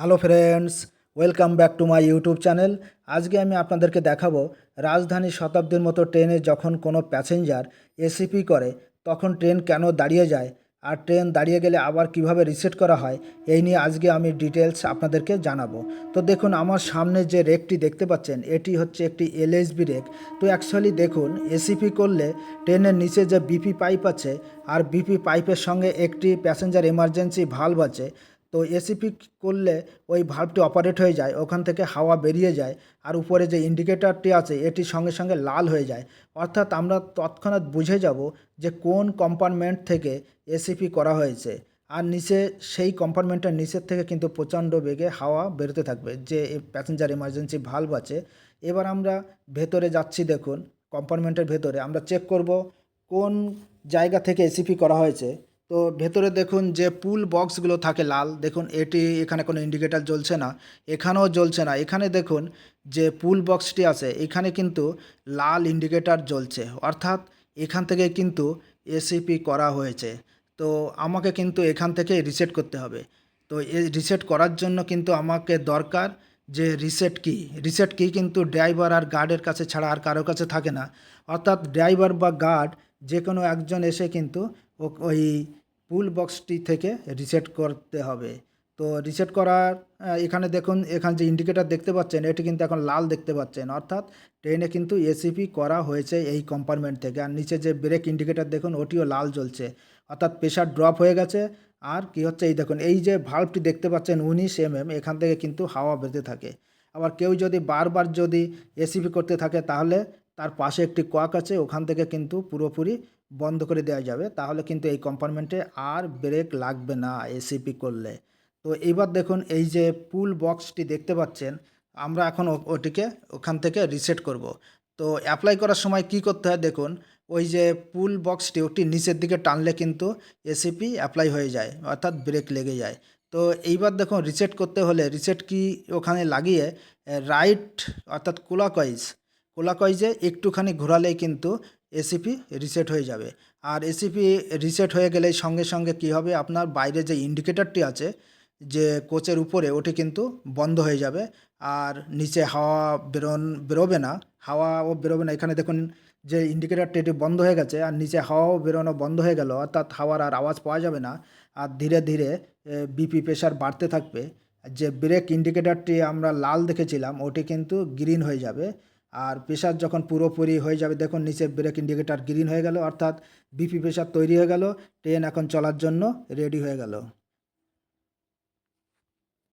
Hello friends, welcome back to my YouTube channel. আজকে আমি আপনাদেরকে দেখাবো, রাজধানী শতাব্দীর মতো ট্রেনে যখন কোনো প্যাসেঞ্জার এসিপি করে, তখন ট্রেন কেন দাঁড়িয়ে যায়, আর ট্রেন দাঁড়িয়ে গেলে আবার কীভাবে রিসেট করা হয়, এই নিয়ে আজকে আমি ডিটেলস আপনাদেরকে জানাব। তো দেখুন, আমার সামনে যে রেকটি দেখতে পাচ্ছেন, এটি হচ্ছে একটি এলএসবি রেক। তো অ্যাকচুয়ালি দেখুন, এসিপি করলে ট্রেনের নিচে যে বিপি পাইপ আছে, আর বিপি পাইপের সঙ্গে একটি প্যাসেঞ্জার এমার্জেন্সি ভালভ আছে তো এসিপি করলে ওই ভাল্বটি অপারেট হয়ে যায়, ওখান থেকে হাওয়া বেরিয়ে যায় আর উপরে যে ইন্ডিকেটরটি আছে, এটি সঙ্গে সঙ্গে লাল হয়ে যায়। অর্থাৎ আমরা তৎক্ষণাৎ বুঝে যাব যে কোন কম্পার্টমেন্ট থেকে এসিপি করা হয়েছে। আর নিচে, সেই কম্পার্টমেন্টের নিচের থেকে কিন্তু প্রচণ্ড বেগে হাওয়া বেরোতে থাকবে, যে প্যাসেঞ্জার এমার্জেন্সি ভাল্ব আছে। এবার আমরা ভেতরে যাচ্ছি, দেখুন কম্পার্টমেন্টের ভেতরে। আমরা চেক করব কোন জায়গা থেকে এসিপি করা হয়েছে। তো ভেতরে দেখুন যে পুল বক্সগুলো থাকে লাল, দেখুন এটি এখানে কোনো ইন্ডিকেটার জ্বলছে না, এখানেও জ্বলছে না। এখানে দেখুন যে পুল বক্সটি আছে, এখানে কিন্তু লাল ইন্ডিকেটার জ্বলছে, অর্থাৎ এখান থেকে কিন্তু এসিপি করা হয়েছে। তো আমাকে কিন্তু এখান থেকে রিসেট করতে হবে। তো এই রিসেট করার জন্য কিন্তু আমাকে দরকার যে রিসেট কি রিসেট কি কিন্তু ড্রাইভার আর গার্ডের কাছে ছাড়া আর কারোর কাছে থাকে না। অর্থাৎ ড্রাইভার বা গার্ড যে কোনো একজন এসে কিন্তু ওই পুল বক্সটি থেকে রিসেট করতে হবে। তো রিসেট করার এখানে দেখুন, এখানে যে ইন্ডিকেটার দেখতে পাচ্ছেন, এটি কিন্তু এখন লাল দেখতে পাচ্ছেন। অর্থাৎ ট্রেনে কিন্তু এসিপি করা হয়েছে এই কম্পার্টমেন্ট থেকে। আর নিচে যে ব্রেক ইন্ডিকেটার দেখুন, ওটিও লাল জ্বলছে। অর্থাৎ প্রেশার ড্রপ হয়ে গেছে। আর কি হচ্ছে, এই দেখুন, এই যে ভাল্বটি দেখতে পাচ্ছেন, উনিশ এম এম এখান থেকে কিন্তু হাওয়া বেরোতে থাকে। আবার কেউ যদি বারবার যদি এসিপি করতে থাকে, তাহলে তার পাশে একটি কোয়াক আছে, ওখান থেকে কিন্তু পুরোপুরি বন্ধ করে দেওয়া যাবে। তাহলে কিন্তু এই কম্পার্টমেন্টে আর ব্রেক লাগবে না এসিপি করলে। তো এবার দেখুন, এই যে পুল বক্সটি দেখতে পাচ্ছেন, আমরা এখন ওটিকে ওখান থেকে রিসেট করব। তো অ্যাপ্লাই করার সময় কি করতে হয় দেখুন, ওই যে পুল বক্সটি ওটি নিচের দিকে টানলে কিন্তু এসিপি অ্যাপ্লাই হয়ে যায়, অর্থাৎ ব্রেক লেগে যায়। তো এইবার দেখুন রিসেট করতে হলে রিসেট কি ওখানে লাগিয়ে রাইট অর্থাৎ কোলাকয়েজ কোলাকয়েজে একটুখানি ঘোরালেই কিন্তু এসিপি রিসেট হয়ে যাবে। আর এসিপি রিসেট হয়ে গেলেই সঙ্গে সঙ্গে কি হবে? আপনার বাইরে যে ইন্ডিকেটরটি আছে, যে কোচের উপরে, ওটি কিন্তু বন্ধ হয়ে যাবে। আর নিচে হাওয়া বেরোন, বেরোবে না। হাওয়াও বেরোবে না। এখানে দেখুন যে ইন্ডিকেটারটি এটি বন্ধ হয়ে গেছে, আর নিচে হাওয়াও বেরোনো বন্ধ হয়ে গেল। অর্থাৎ হাওয়ার আর আওয়াজ পাওয়া যাবে না। আর ধীরে ধীরে বিপি প্রেশার বাড়তে থাকবে। যে ব্রেক ইন্ডিকেটারটি আমরা লাল দেখেছিলাম, ওটি কিন্তু গ্রিন হয়ে যাবে। আর প্রেশার যখন পুরোপুরি হয়ে যাবে, দেখুন নিচে ব্রেক ইন্ডিকেটার গ্রিন হয়ে গেল, অর্থাৎ বিপি প্রেশার তৈরি হয়ে গেল ট্রেন এখন চলার জন্য রেডি হয়ে গেল।